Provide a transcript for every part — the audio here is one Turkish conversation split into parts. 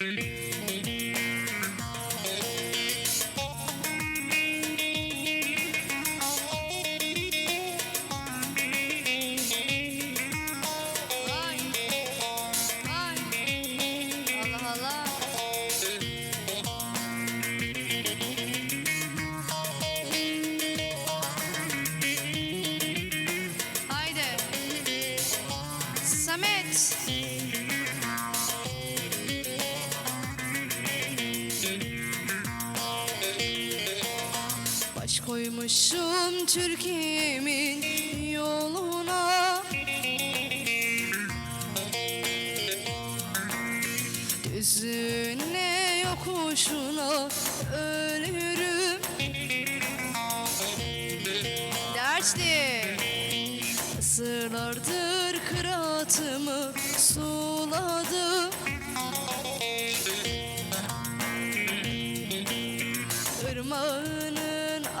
Haydi. Samet. Baş koymuşum Türkiye'min yoluna. Düzüne yokuşuna ölürüm. Dertli Asırlardır kıraatımı suladı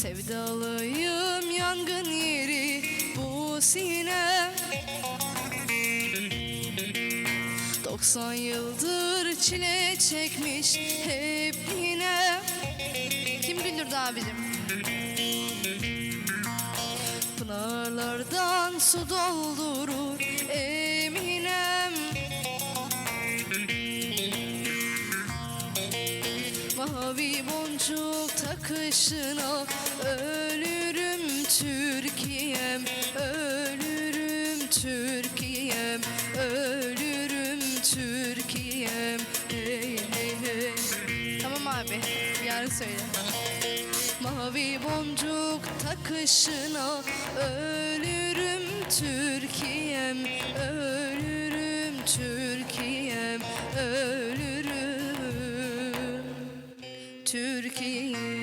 Sevdalıyım yangın yeri bu sinem. 90 yıldır çile çekmiş hep yine. Kim güldürdü abicim? Pınarlardan su doldurur Eminem. Mavi boncuk takışına ölürüm Türkiye'm ölürüm Türkiye'm ölürüm Türkiye'm. Hey hey hey. Tamam abi yarın söyle. Mavi boncuk takışına ölürüm Türkiye'm ölürüm Türkiye'm Türkiye